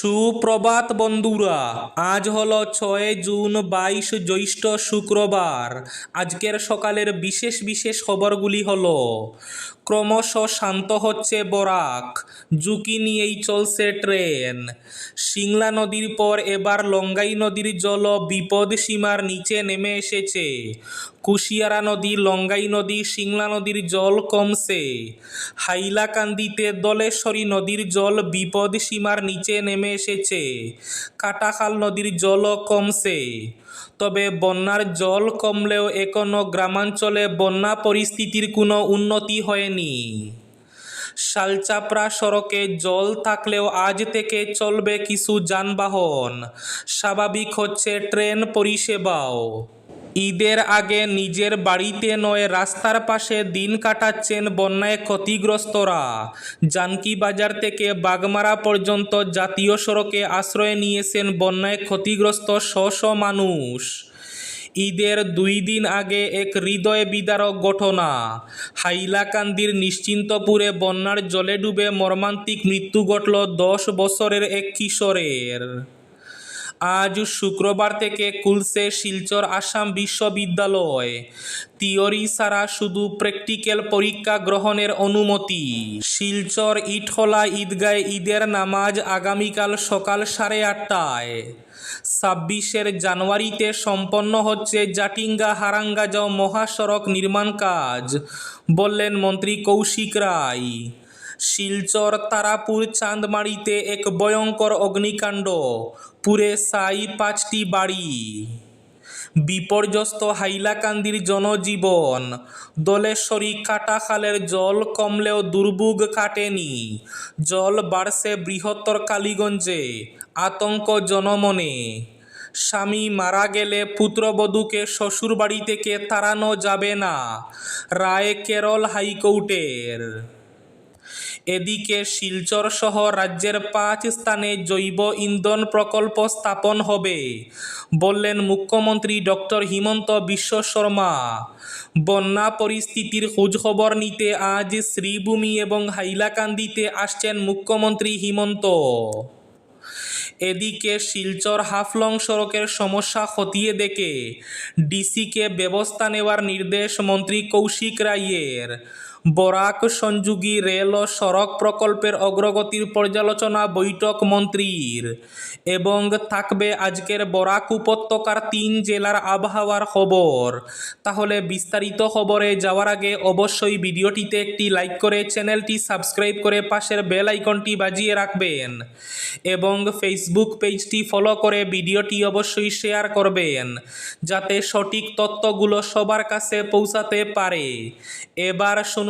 সুপ্রভাত বন্ধুরা, আজ হলো ছয় জুন বাইশ জ্যৈষ্ঠ শুক্রবার। আজকের সকালের বিশেষ বিশেষ খবরগুলি হল, ক্রমশ শান্ত হচ্ছে বরাক, ঝুঁকি নিয়েই চলছে ট্রেন। সিংলা নদীর পর এবার লঙ্গাই নদীর জল বিপদ সীমার নিচে নেমে এসেছে। কুশিয়ারা নদী, লঙ্গাই নদী, সিংলা নদীর জল কমছে। হাইলাকান্দিতে দলেশ্বরী নদীর জল বিপদ সীমার নিচে নেমে এসেছে। কাটাখাল নদীর জলও কমছে। তবে বন্যার জল কমলেও এখনও গ্রামাঞ্চলে বন্যা পরিস্থিতির কোনো উন্নতি হয়নি। শালচাপড়া সড়কে জল থাকলেও আজ থেকে চলবে কিছু যানবাহন। স্বাভাবিক হচ্ছে ট্রেন পরিষেবাও। ঈদের আগে নিজের বাড়িতে নয়, রাস্তার পাশে দিন কাটাচ্ছেন বন্যায় ক্ষতিগ্রস্তরা। জানকি বাজার থেকে বাগমারা পর্যন্ত জাতীয় সড়কে আশ্রয় নিয়েছেন বন্যায় ক্ষতিগ্রস্ত শ মানুষ। ঈদের দুই দিন আগে এক হৃদয় বিদারক ঘটনা। হাইলাকান্দির নিশ্চিন্তপুরে বন্যার জলে ডুবে মর্মান্তিক মৃত্যু ঘটল দশ বছরের এক কিশোরের। আজ শুক্রবার থেকে খুলছে শিলচর আসাম বিশ্ববিদ্যালয়। থিওরি ছাড়া শুধু প্র্যাকটিক্যাল পরীক্ষা গ্রহণের অনুমতি। শিলচর ইটখোলা ঈদগায় ঈদের নামাজ আগামীকাল সকাল সাড়ে আটটায়। ছাব্বিশের জানুয়ারিতে সম্পন্ন হচ্ছে জাটিঙ্গা হারাঙ্গাজাও মহাসড়ক নির্মাণ কাজ, বললেন মন্ত্রী কৌশিক রায়। শিলচর তারাপুর চাঁদমারিতে এক ভয়ঙ্কর অগ্নিকাণ্ড, পুরে সাই পাঁচটি বাড়ি। বিপর্যস্ত হাইলাকান্দির জনজীবন, দলেশ্বরী কাটাখালের জল কমলেও দুর্ভোগ কাটেনি। জল বাড়ছে বৃহত্তর কালীগঞ্জে, আতঙ্ক জনমনে। স্বামী মারা গেলে পুত্রবধূকে শ্বশুরবাড়ি থেকে তাড়ানো যাবে না, রায় কেরল হাইকোর্টের। এদিকে শিলচর সহ রাজ্যের পাঁচ স্থানে জৈব ইন্ধন প্রকল্প স্থাপন হবে, বললেন মুখ্যমন্ত্রী ডক্টর হিমন্ত বিশ্ব শর্মা। বন্যা পরিস্থিতির খোঁজখবর নিতে আজ শ্রীভূমি এবং হাইলাকান্দিতে আসছেন মুখ্যমন্ত্রী হিমন্ত। এদিকে শিলচর হাফলং সড়কের সমস্যা খতিয়ে দেখে ডিসিকে ব্যবস্থা নেওয়ার নির্দেশ মন্ত্রী কৌশিক রায়ের। বরাক সংযোগী রেল ও সড়ক প্রকল্পের অগ্রগতির পর্যালোচনা বৈঠক মন্ত্রীর এবং থাকবে আজকের বরাক উপত্যকার তিন জেলার আবহাওয়ার খবর। তাহলে বিস্তারিত খবরে যাওয়ার আগে অবশ্যই ভিডিওটিতে একটি লাইক করে চ্যানেলটি সাবস্ক্রাইব করে পাশের বেল আইকনটি বাজিয়ে রাখবেন এবং ফেসবুক পেজটি ফলো করে ভিডিওটি অবশ্যই শেয়ার করবেন, যাতে সঠিক তথ্যগুলো সবার কাছে পৌঁছাতে পারে। এবার শুনুন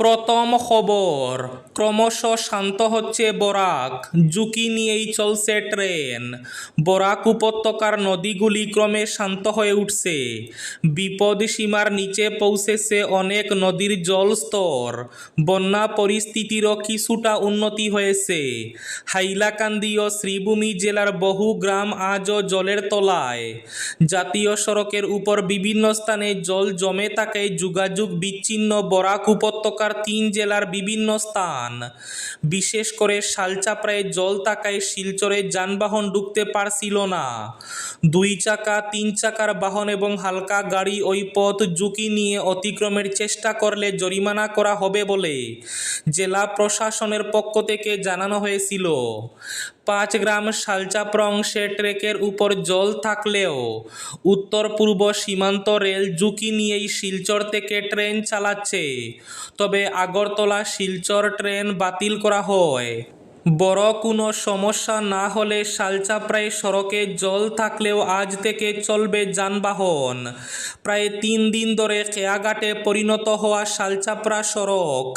প্রথম খবর, ক্রমশ শান্ত হচ্ছে বরাক। ঝুঁকি নিয়েই চলছে ট্রেন। বরাক উপত্যকার নদীগুলি ক্রমে শান্ত হয়ে উঠছে। বিপদ সীমার নিচে পৌঁছেছে অনেক নদীর জল স্তর বন্যা পরিস্থিতিরও কিছুটা উন্নতি হয়েছে। হাইলাকান্দি ও শ্রীভূমি জেলার বহু গ্রাম আজও জলের তলায়। জাতীয় সড়কের উপর বিভিন্ন স্থানে জল জমে থাকায় যোগাযোগ বিচ্ছিন্ন বরাক উপত্যকার তিন জেলার বিভিন্ন স্থান। বিশেষ করে শালচাপড়ায় জল থাকায় শিলচরে যানবাহন ঢুকতে পারছিল না। দুই চাকা, তিন চাকার বাহন এবং হালকা গাড়ি ওই পথ ঝুঁকি নিয়ে অতিক্রমের চেষ্টা করলে জরিমানা করা হবে বলে জেলা প্রশাসনের পক্ষ থেকে জানানো হয়েছিল। পাঁচ গ্রাম শালচাপড়া অংশে ট্রেকের উপর জল থাকলেও উত্তর পূর্ব সীমান্ত রেল ঝুঁকি নিয়েই শিলচর থেকে ট্রেন চালাচ্ছে। তবে আগরতলা শিলচর ট্রেন বাতিল করা হয়। বড় কোনো সমস্যা না হলে শালচাপড়ায় সড়কে জল থাকলেও আজ থেকে চলবে যানবাহন। প্রায় তিন দিন ধরে খেয়াঘাটে পরিণত হওয়া শালচাপড়া সড়ক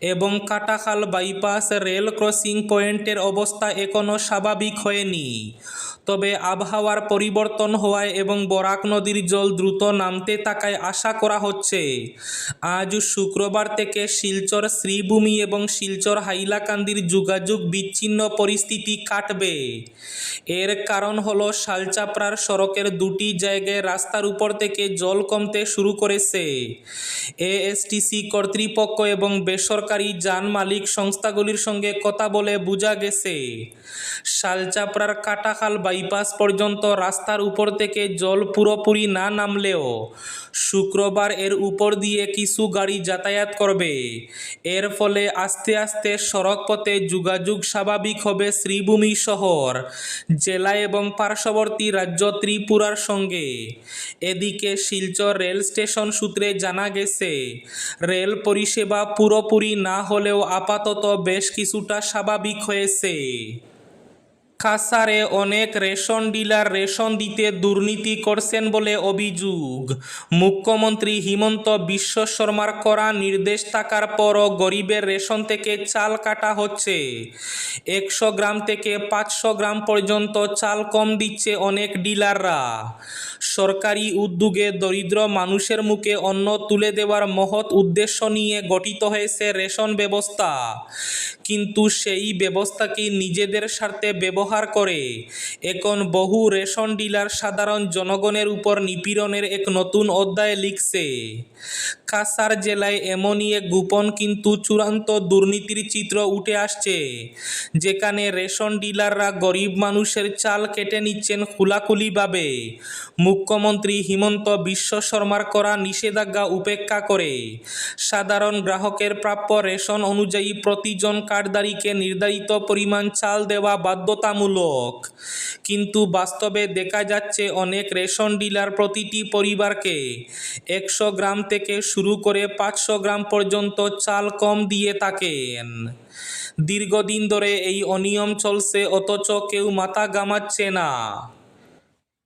এবং কাটাখাল বাইপাস রেল ক্রসিং পয়েন্টের অবস্থা এখনও স্বাভাবিক হয়নি। তবে আবহাওয়ার পরিবর্তন হওয়ায় এবং বরাক নদীর জল দ্রুত নামতে থাকায় আশা করা হচ্ছে। আজ শুক্রবার থেকে শিলচর, শ্রীভূমি এবং শিলচর হাইলাকান্দির যোগাযোগ বিচ্ছিন্ন পরিস্থিতি কাটবে। এর কারণ হলো শালচাপড়ার সড়কের দুটি জায়গায় রাস্তার উপর থেকে জল কমতে শুরু করেছে। এএসটিসি কর্তৃপক্ষ এবং বেসরকারি যান মালিক সংস্থাগুলির সঙ্গে কথা বলে বোঝা গেছে। শালচাপড়ার কাটাখাল বাইপাস পর্যন্ত রাস্তার উপর থেকে জল পুরোপুরি না নামলেও শুক্রবার এর উপর দিয়ে কিছু গাড়ি যাতায়াত করবে। এর ফলে আস্তে আস্তে সড়ক পথে যোগাযোগ স্বাভাবিক হবে শ্রীভূমি শহর, জেলা এবং পার্শ্ববর্তী রাজ্য ত্রিপুরার সঙ্গে। এদিকে শিলচর রেল স্টেশন সূত্রে জানা গেছে, রেল পরিষেবা পুরোপুরি না হলেও আপাতত বেশ কিছুটা স্বাভাবিক হয়েছে। কাসারে অনেক রেশন ডিলার রেশন দিতে দুর্নীতি করছেন বলে অভিযোগ। মুখ্যমন্ত্রী হিমন্ত বিশ্ব শর্মার করা নির্দেশ থাকার পরও গরিবের রেশন থেকে চাল কাটা হচ্ছে। একশো গ্রাম থেকে পাঁচশো গ্রাম পর্যন্ত চাল কম দিচ্ছে অনেক ডিলাররা। সরকারি উদ্যোগে দরিদ্র মানুষের মুখে অন্ন তুলে দেওয়ার মহৎ উদ্দেশ্য নিয়ে গঠিত হয়েছে রেশন ব্যবস্থা। কিন্তু সেই ব্যবস্থাকে নিজেদের স্বার্থে ব্যবহার করে। এখন বহু রেশন ডিলার সাধারণ জনগণের উপর নিপীড়নের এক নতুন অধ্যায় লিখছে। কাসার জেলায় এমনই এক গোপন কিন্তু চূড়ান্ত দুর্নীতির চিত্র উঠে আসছে, যেখানে রেশন ডিলাররা গরিব মানুষের চাল কেটে নিচ্ছেন খোলাখুলিভাবে। মুখ্যমন্ত্রী হিমন্ত বিশ্ব শর্মার করা নিষেধাজ্ঞা উপেক্ষা করে। সাধারণ গ্রাহকের প্রাপ্য রেশন অনুযায়ী প্রতিজন কার্ডদারিকে নির্ধারিত পরিমাণ চাল দেওয়া বাধ্যতামূলক। কিন্তু বাস্তবে দেখা যাচ্ছে অনেক রেশন ডিলার প্রতিটি পরিবারকে একশো গ্রাম থেকে শুরু করে পাঁচশো গ্রাম পর্যন্ত চাল কম দিয়ে থাকেন। দীর্ঘদিন ধরে এই অনিয়ম চলছে, অথচ কেউ মাথা গামাচ্ছে না।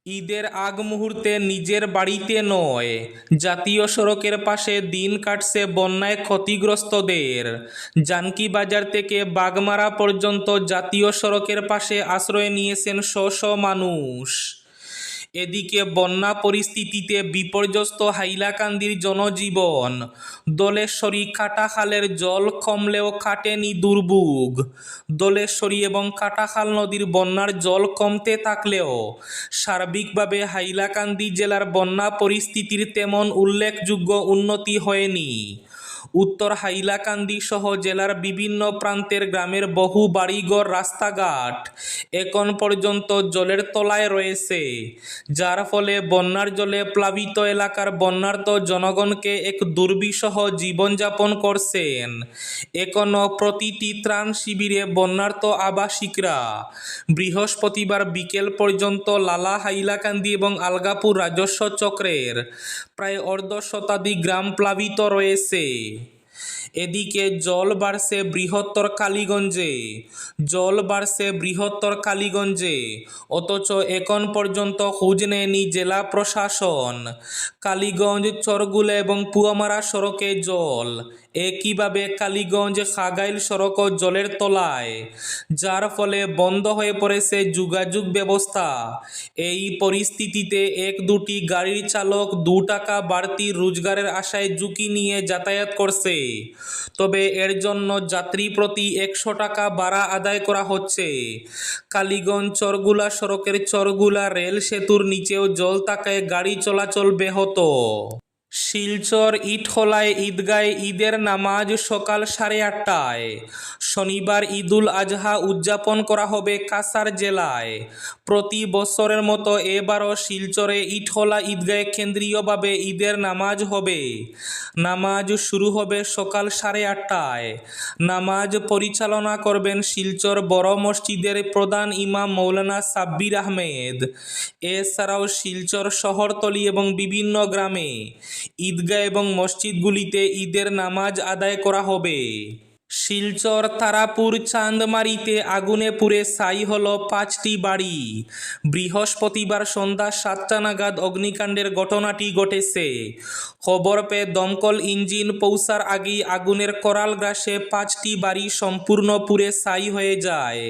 ঈদের আগ মুহূর্তে নিজের বাড়িতে নয়, জাতীয় সড়কের পাশে দিন কাটছে বন্যায় ক্ষতিগ্রস্তদের। জানকি বাজার থেকে বাগমারা পর্যন্ত জাতীয় সড়কের পাশে আশ্রয় নিয়েছেন শ শ মানুষ। এদিকে বন্যা পরিস্থিতিতে বিপর্যস্ত হাইলাকান্দির জনজীবন। দোলেশ্বরী কাটাখালের জল কমলেও কাটেনি দুর্ভোগ। দোলেশ্বরী এবং কাটাখাল নদীর বন্যার জল কমতে থাকলেও সার্বিকভাবে হাইলাকান্দি জেলার বন্যা পরিস্থিতির তেমন উল্লেখযোগ্য উন্নতি হয়নি। উত্তর হাইলাকান্দি সহ জেলার বিভিন্ন প্রান্তের গ্রামের বহু বাড়িঘর, রাস্তাঘাট এখন পর্যন্ত জলের তলায় রয়েছে, যার ফলে বন্যার জলে প্লাবিত এলাকার বন্যার্ত জনগণকে এক দুর্বিষহ জীবনযাপন করছেন। এখনও প্রতিটি ত্রাণ শিবিরে বন্যার্ত আবাসিকরা বৃহস্পতিবার বিকেল পর্যন্ত লালা হাইলাকান্দি এবং আলগাপুর রাজস্ব চক্রের প্রায় অর্ধ শতাধিক গ্রাম প্লাবিত রয়েছে। এদিকে জল বাড়ছে বৃহত্তর কালীগঞ্জে, জল বাড়ছে বৃহত্তর কালীগঞ্জে, অথচ এখন পর্যন্ত খোঁজ নেয়নি জেলা প্রশাসন। কালীগঞ্জ, চরগুলা এবং পুয়ামারা সড়কে জল একইভাবে কালীগঞ্জ খাগাইল সড়কও জলের তলায়? যার ফলে বন্ধ হয়ে পড়েছে যোগাযোগ ব্যবস্থা। এই পরিস্থিতিতে এক দুটি গাড়ির চালক দু টাকা বাড়তি রোজগারের আশায় ঝুঁকি নিয়ে যাতায়াত করছে। তবে এর জন্য যাত্রী প্রতি একশো টাকা ভাড়া আদায় করা হচ্ছে। কালীগঞ্জ চরগুলা সড়কের চরগুলা রেল সেতুর নিচেও জল থাকায় গাড়ি চলাচল ব্যাহত। শিলচর ইটখলায় ঈদগায় ঈদের নামাজ সকাল সাড়ে আটটায়। শনিবার ঈদুল আজহা উদযাপন করা হবে কাসার জেলায়। প্রতি বছরের মতো এবারও শিলচরে ইটখলা ঈদগায় কেন্দ্রীয়ভাবে ঈদের নামাজ হবে। নামাজ শুরু হবে সকাল সাড়ে আটটায়। নামাজ পরিচালনা করবেন শিলচর বড় মসজিদের প্রধান ইমাম মৌলানা সাব্বির আহমেদ। এছাড়াও শিলচর শহরতলি এবং বিভিন্ন গ্রামে ঈদগাহ এবং মসজিদগুলিতে ঈদের নামাজ আদায় করা হবে। শিলচর তারাপুর চাঁদমারিতে আগুনে পুড়ে ছাই হল পাঁচটি বাড়ি। বৃহস্পতিবার সন্ধ্যা সাতটা নাগাদ অগ্নিকাণ্ডের ঘটনাটি ঘটেছে। খবর পেয়ে দমকল ইঞ্জিন পৌঁছার আগেই আগুনের করাল গ্রাসে পাঁচটি বাড়ি সম্পূর্ণ পুড়ে ছাই হয়ে যায়।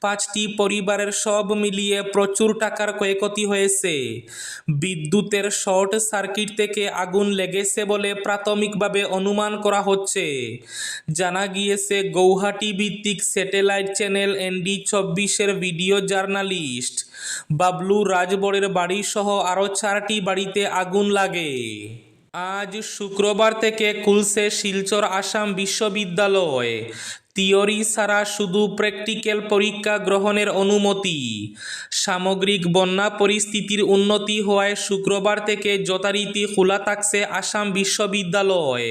পাঁচটি পরিবারের সব মিলিয়ে প্রচুর টাকার ক্ষয়ক্ষতি হয়েছে। বিদ্যুতের শর্ট সার্কিট থেকে আগুন লেগেছে বলে প্রাথমিকভাবে অনুমান করা হচ্ছে। জানা গিয়েছে গৌহাটি ভিত্তিক স্যাটেলাইট চ্যানেল এনডি চব্বিশের ভিডিও জার্নালিস্ট। বাবলু রাজবরের বাড়ি সহ আরও চারটি বাড়িতে আগুন লাগে। আজ শুক্রবার থেকে খুলছে শিলচর আসাম বিশ্ববিদ্যালয়। থিওরি ছাড়া শুধু প্র্যাকটিক্যাল পরীক্ষা গ্রহণের অনুমতি। সামগ্রিক বন্যা পরিস্থিতির উন্নতি হওয়ায় শুক্রবার থেকে যথারীতি খোলা থাকছে আসাম বিশ্ববিদ্যালয়।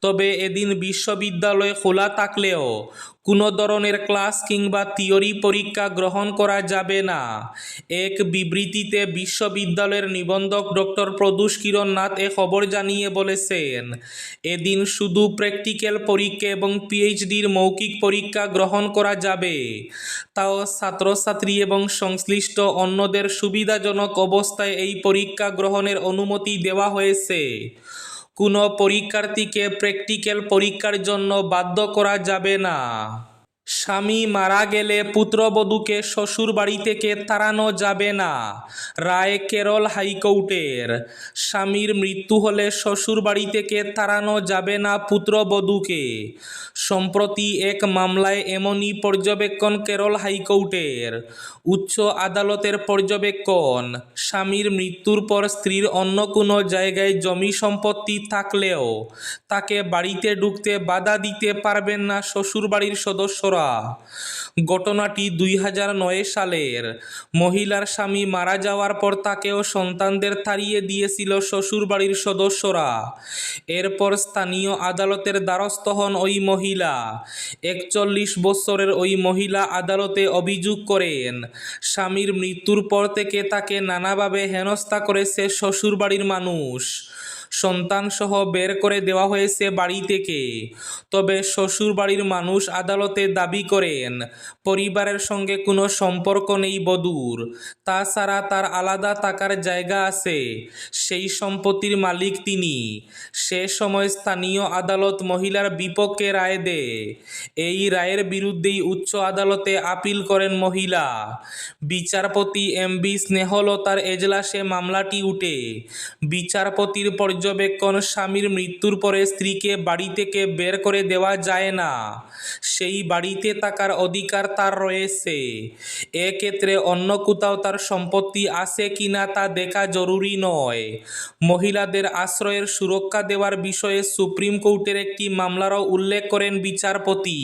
তবে এদিন বিশ্ববিদ্যালয় খোলা থাকলেও কোনো ধরনের ক্লাস কিংবা থিওরি পরীক্ষা গ্রহণ করা যাবে না। এক বিবৃতিতে বিশ্ববিদ্যালয়ের নিবন্ধক ডক্টর প্রদূষ কিরণ নাথ এ খবর জানিয়ে বলেছেন, এদিন শুধু প্র্যাকটিক্যাল পরীক্ষা এবং পিএইচডির মৌখিক পরীক্ষা গ্রহণ করা যাবে। তাও ছাত্রছাত্রী এবং সংশ্লিষ্ট অন্যদের সুবিধাজনক অবস্থায় এই পরীক্ষা গ্রহণের অনুমতি দেওয়া হয়েছে। কোনো পরীক্ষার্থীকে প্র্যাকটিক্যাল পরীক্ষার জন্য বাধ্য করা যাবে না। স্বামী মারা গেলে পুত্রবধূকে শ্বশুর বাড়ি থেকে তাড়ানো যাবে না। রায় কেরল হাইকোর্টের। স্বামীর মৃত্যু হলে শ্বশুর বাড়ি থেকে তাড়ানো যাবে না পুত্রবধূকে। সম্প্রতি এক মামলায় এমনই পর্যবেক্ষণ কেরল হাইকোর্টের। উচ্চ আদালতের পর্যবেক্ষণ, স্বামীর মৃত্যুর পর স্ত্রীর অন্য কোনো জায়গায় জমি সম্পত্তি থাকলেও তাকে বাড়িতে ঢুকতে বাধা দিতে পারবেন না শ্বশুরবাড়ির সদস্যরা ঘটনাটি দুই হাজার নয় সালের। মহিলার স্বামী মারা যাওয়ার পর তাকেও সন্তানদের তাড়িয়ে দিয়েছিল শ্বশুরবাড়ির সদস্যরা। এরপর স্থানীয় আদালতের দ্বারস্থ হন ওই মহিলা। একচল্লিশ বছরের ওই মহিলা আদালতে অভিযোগ করেন, স্বামীর মৃত্যুর পর থেকে তাকে নানাভাবে হেনস্থা করেছে শ্বশুরবাড়ির মানুষ। সন্তানসহ বের করে দেওয়া হয়েছে বাড়ি থেকে। তবে শ্বশুরবাড়ির মানুষ আদালতে দাবি করেন, পরিবারের সঙ্গে কোনো সম্পর্ক নেই বধূর। তাছাড়া তার আলাদা থাকার জায়গা আছে, সেই সম্পত্তির মালিক তিনি। সে সময় স্থানীয় আদালত মহিলার বিপক্ষে রায় দেয়। এই রায়ের বিরুদ্ধেই উচ্চ আদালতে আপিল করেন মহিলা। বিচারপতি এম বি স্নেহলতার এজলাসে মামলাটি উঠে। বিচারপতির পর্যবেক্ষণ স্বামীর মৃত্যুর পরে স্ত্রীকে বাড়ি থেকে বের করে দেওয়া যায় না। সেই বাড়িতে থাকার অধিকার তার রয়েছে। এক্ষেত্রে অন্য কোথাও তার সম্পত্তি আছে কিনা তা দেখা জরুরি নয়। মহিলাদের আশ্রয়ের সুরক্ষা দেওয়ার বিষয়ে সুপ্রিম কোর্টের একটি মামলারও উল্লেখ করেন বিচারপতি।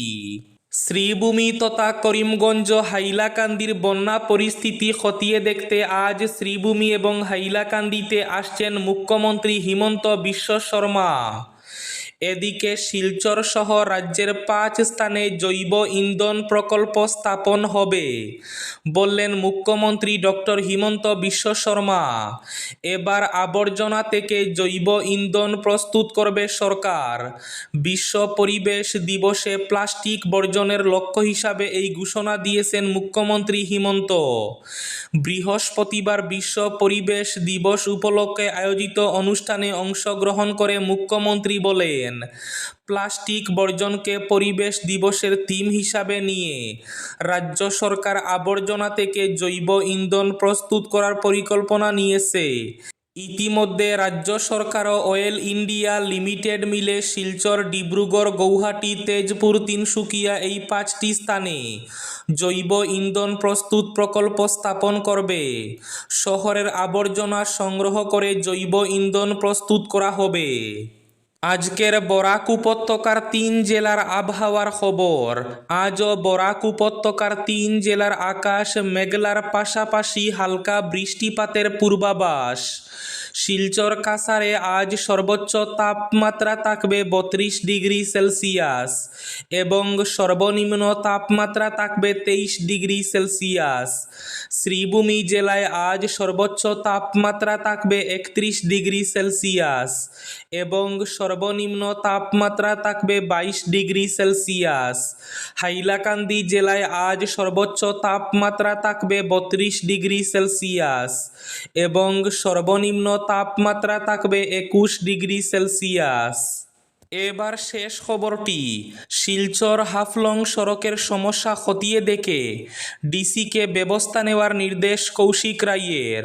শ্রীভূমি তথা করিমগঞ্জ হাইলাকান্দির বন্যা পরিস্থিতি খতিয়ে দেখতে আজ শ্রীভূমি এবং হাইলাকান্দিতে আসছেন মুখ্যমন্ত্রী হিমন্ত বিশ্ব শর্মা। এদিকে শিলচর সহ রাজ্যের পাঁচ স্থানে জৈব ইন্ধন প্রকল্প স্থাপন হবে, বললেন মুখ্যমন্ত্রী ডক্টর হিমন্ত বিশ্ব শর্মা। এবার আবর্জনা থেকে জৈব ইন্ধন প্রস্তুত করবে সরকার। বিশ্ব পরিবেশ দিবসে প্লাস্টিক বর্জনের লক্ষ্য হিসাবে এই ঘোষণা দিয়েছেন মুখ্যমন্ত্রী হিমন্ত। বৃহস্পতিবার বিশ্ব পরিবেশ দিবস উপলক্ষে আয়োজিত অনুষ্ঠানে অংশগ্রহণ করে মুখ্যমন্ত্রী বলেন প্লাস্টিক বর্জনকে পরিবেশ দিবসের থিম হিসাবে নিয়ে রাজ্য সরকার আবর্জনা থেকে জৈব ইন্ধন প্রস্তুত করার পরিকল্পনা নিয়েছে। ইতিমধ্যে রাজ্য সরকার অয়েল ইন্ডিয়া লিমিটেড মিলে শিলচর, ডিব্রুগড়, গৌহাটি, তেজপুর, তিনসুকিয়া এই পাঁচটি স্থানে জৈব ইন্ধন প্রস্তুত প্রকল্প স্থাপন করবে। শহরের আবর্জনা সংগ্রহ করে জৈব ইন্ধন প্রস্তুত করা হবে। আজকের বরাক উপত্যকার তিন জেলার আবহাওয়ার খবর। আজও বরাক উপত্যকার তিন জেলার আকাশ মেঘলার পাশাপাশি হালকা বৃষ্টিপাতের পূর্বাভাস। শিলচর কাসারে আজ সর্বোচ্চ তাপমাত্রা থাকবে বত্রিশ ডিগ্রি সেলসিয়াস এবং সর্বনিম্ন তাপমাত্রা থাকবে তেইশ ডিগ্রি সেলসিয়াস। শ্রীভূমি জেলায় আজ সর্বোচ্চ তাপমাত্রা থাকবে একত্রিশ ডিগ্রি সেলসিয়াস এবং সর্বনিম্ন তাপমাত্রা থাকবে বাইশ ডিগ্রি সেলসিয়াস। হাইলাকান্দি জেলায় আজ সর্বোচ্চ তাপমাত্রা থাকবে বত্রিশ ডিগ্রি সেলসিয়াস এবং সর্বনিম্ন তাপমাত্রা থাকবে একুশ ডিগ্রি সেলসিয়াস এবার শেষ খবরটি। শিলচর হাফলং সড়কের সমস্যা খতিয়ে দেখে ডিসিকে ব্যবস্থা নেওয়ার নির্দেশ কৌশিক রায়ের।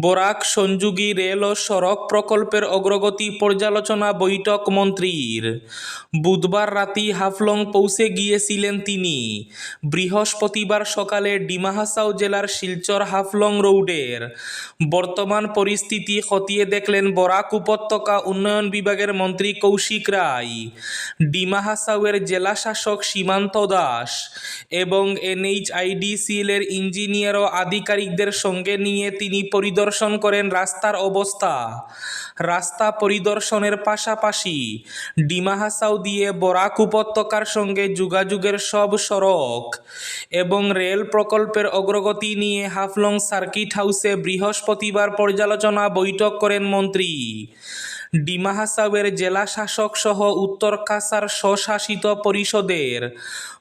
বরাক সংযোগী রেল ও সড়ক প্রকল্পের অগ্রগতি পর্যালোচনা বৈঠক মন্ত্রীর। বুধবার রাতি হাফলং পৌঁছে গিয়েছিলেন তিনি। বৃহস্পতিবার সকালে ডিমাহাসাও জেলার শিলচর হাফলং রোডের। বর্তমান পরিস্থিতি খতিয়ে দেখলেন বরাক উপত্যকা উন্নয়ন বিভাগের মন্ত্রী কৌশিক রায় ডিমাহাসাওয়ের জেলা শাসক সীমান্ত দাস এবং এনএইচআইডিসিএল এর ইঞ্জিনিয়ার ও আধিকারিকদের সঙ্গে নিয়ে তিনি পরিদর্শন করেন রাস্তার অবস্থা। রাস্তা পরিদর্শনের পাশাপাশি ডিমাহাসাও দিয়ে বরাক উপত্যকার সঙ্গে যোগাযোগের সব সড়ক এবং রেল প্রকল্পের অগ্রগতি নিয়ে হাফলং সার্কিট হাউসে বৃহস্পতিবার পর্যালোচনা বৈঠক করেন মন্ত্রী। ডিমাহাসাওয়ের জেলা শাসক সহ উত্তর কাসার স্বশাসিত পরিষদের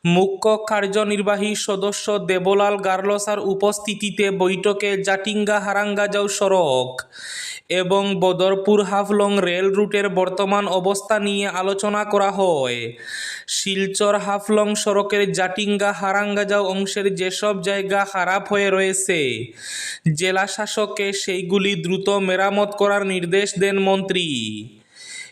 মুখ্য কার্যনির্বাহী সদস্য দেবলাল গার্লসার উপস্থিতিতে বৈঠকে জাটিঙ্গা হারাঙ্গাজাও সড়ক এবং বদরপুর হাফলং রেল রুটের বর্তমান অবস্থা নিয়ে আলোচনা করা হয়। শিলচর হাফলং সড়কের জাটিঙ্গা হারাঙ্গাজাও অংশের যেসব জায়গা খারাপ হয়ে রয়েছে জেলা শাসককে সেইগুলি দ্রুত মেরামত করার নির্দেশ দেন মন্ত্রী।